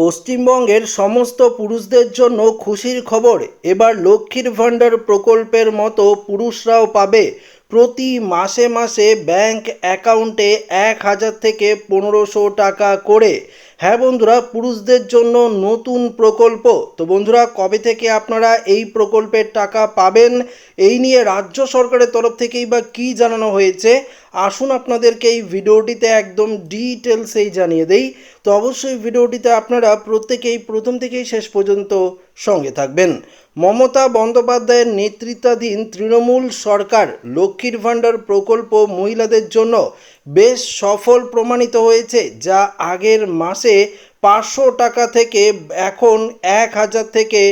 পশ্চিমবঙ্গের সমস্ত পুরুষদের জন্য খুশির খবর। এবার লক্ষ্মীর ভাণ্ডার প্রকল্পের মতো পুরুষরাও পাবে। প্রতি মাসে মাসে ব্যাংক অ্যাকাউন্টে এক হাজার থেকে পনেরোশো টাকা করে। হ্যাঁ বন্ধুরা, পুরুষদের জন্য নতুন প্রকল্প। তো বন্ধুরা, কবে থেকে আপনারা এই প্রকল্পের টাকা পাবেন? এই নিয়ে রাজ্য সরকারের তরফ থেকেই বা কী জানানো হয়েছে? আসুন আপনাদেরকে এই ভিডিওটিতে একদম ডিটেলসেই জানিয়ে দেই। তো অবশ্যই ভিডিওটিতে আপনারা প্রত্যেকেই প্রথম থেকেই শেষ পর্যন্ত সঙ্গে থাকবেন। মমতা বন্দ্যোপাধ্যায়ের নেতৃত্বাধীন তৃণমূল সরকার লক্ষ্মীর ভাণ্ডার প্রকল্প মহিলাদের জন্য বেশ সফল প্রমাণিত হয়েছে, যা আগের মাসে পাঁচশো টাকা থেকে এখন এক হাজার থেকে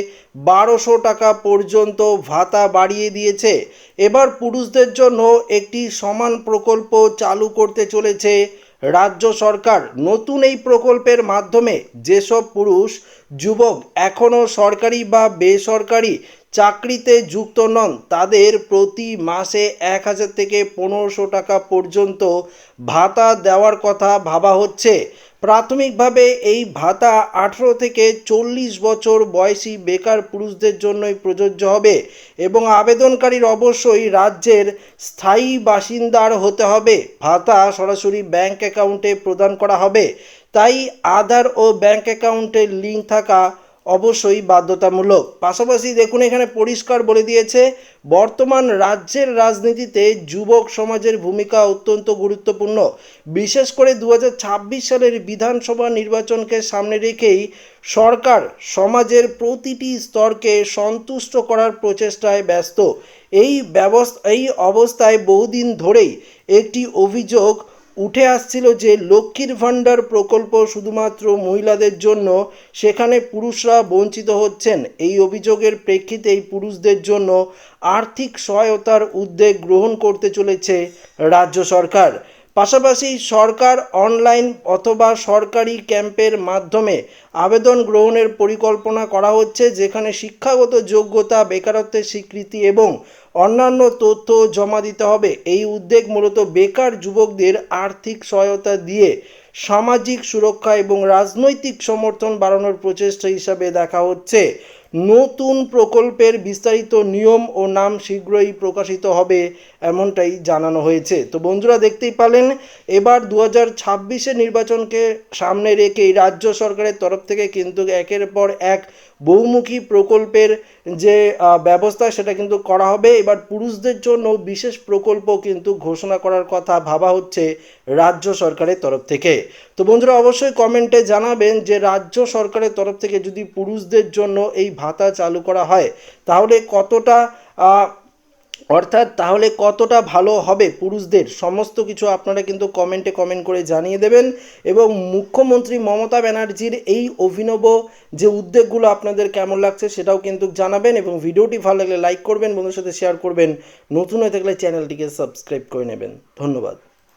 বারোশো টাকা পর্যন্ত ভাতা বাড়িয়ে দিয়েছে। এবার পুরুষদের জন্য একটি সমান প্রকল্প চালু করতে চলেছে রাজ্য সরকার নতুন এই প্রকল্পের মাধ্যমে যেসব পুরুষ, যুবক এখনও সরকারি বা বেসরকারি চাকরিতে যুক্ত নন, তাদের প্রতি মাসে এক হাজার থেকে পনেরোশো টাকা পর্যন্ত ভাতা দেওয়ার কথা ভাবা হচ্ছে। প্রাথমিকভাবে এই ভাতা আঠেরো থেকে চল্লিশ বছর বয়সী বেকার পুরুষদের জন্যই প্রযোজ্য হবে এবং আবেদনকারীর অবশ্যই রাজ্যের স্থায়ী বাসিন্দার হতে হবে। ভাতা সরাসরি ব্যাংক অ্যাকাউন্টে প্রদান করা হবে। তাই আধার ও ব্যাংক অ্যাকাউন্টের লিঙ্ক থাকা অবশ্যই বাধ্যতামূলক। পাশাপাশি দেখুন, এখানে পরিষ্কার বলে দিয়েছে, বর্তমান রাজ্যের রাজনীতিতে যুবক সমাজের ভূমিকা অত্যন্ত গুরুত্বপূর্ণ। বিশেষ করে দু হাজার ছাব্বিশ সালের বিধানসভা নির্বাচনকে সামনে রেখেই সরকার সমাজের প্রতিটি স্তরকে সন্তুষ্ট করার প্রচেষ্টায় ব্যস্ত। এই ব্যবস্থা, এই অবস্থায় বহুদিন ধরেই একটি অভিযোগ উঠে আসছিল যে লক্ষ্মীর ভাণ্ডার প্রকল্প শুধুমাত্র মহিলাদের জন্য, সেখানে পুরুষরা বঞ্চিত হচ্ছেন। এই অভিযোগের প্রেক্ষিতেই পুরুষদের জন্য আর্থিক সহায়তার উদ্যোগ গ্রহণ করতে চলেছে রাজ্য সরকার। পাশাপাশি সরকার অনলাইন অথবা সরকারি ক্যাম্পের মাধ্যমে আবেদন গ্রহণের পরিকল্পনা করা হচ্ছে, যেখানে শিক্ষাগত যোগ্যতা, বেকারত্বের স্বীকৃতি এবং অন্যান্য তথ্য জমা দিতে হবে। এই উদ্যোগ মূলত বেকার যুবকদের আর্থিক সহায়তা দিয়ে সামাজিক সুরক্ষা এবং রাজনৈতিক সমর্থন বাড়ানোর প্রচেষ্টা হিসাবে দেখা হচ্ছে। নতুন প্রকল্পের বিস্তারিত নিয়ম ও নাম শীঘ্রই প্রকাশিত হবে এমনটাই জানানো হয়েছে। তো বন্ধুরা দেখতেই পালেন এবার দু হাজার নির্বাচনকে সামনে রেখেই রাজ্য সরকারের তরফ থেকে কিন্তু একের পর এক বহুমুখী প্রকল্পের যে ব্যবস্থা সেটা কিন্তু করা হবে। এবার পুরুষদের জন্য বিশেষ প্রকল্প কিন্তু ঘোষণা করার কথা ভাবা হচ্ছে রাজ্য সরকারের তরফ থেকে। তো বন্ধুরা, অবশ্যই কমেন্টে জানাবেন যে রাজ্য সরকারের তরফ থেকে যদি পুরুষদের জন্য এই ভাতা চালু করা হয়, তাহলে কতটা অর্থাৎ তাহলে কতটা ভালো হবে পুরুষদের? সমস্ত কিছু আপনারা কিন্তু কমেন্টে কমেন্ট করে জানিয়ে দেবেন। এবং মুখ্যমন্ত্রী মমতা ব্যানার্জির এই অভিনব যে উদ্যোগগুলো আপনাদের কেমন লাগছে সেটাও কিন্তু জানাবেন এবং ভিডিওটি ভালো লাগলে লাইক করবেন বন্ধুর সাথে শেয়ার করবেন। নতুন হয়ে থাকলে চ্যানেলটিকে সাবস্ক্রাইব করে নেবেন। ধন্যবাদ।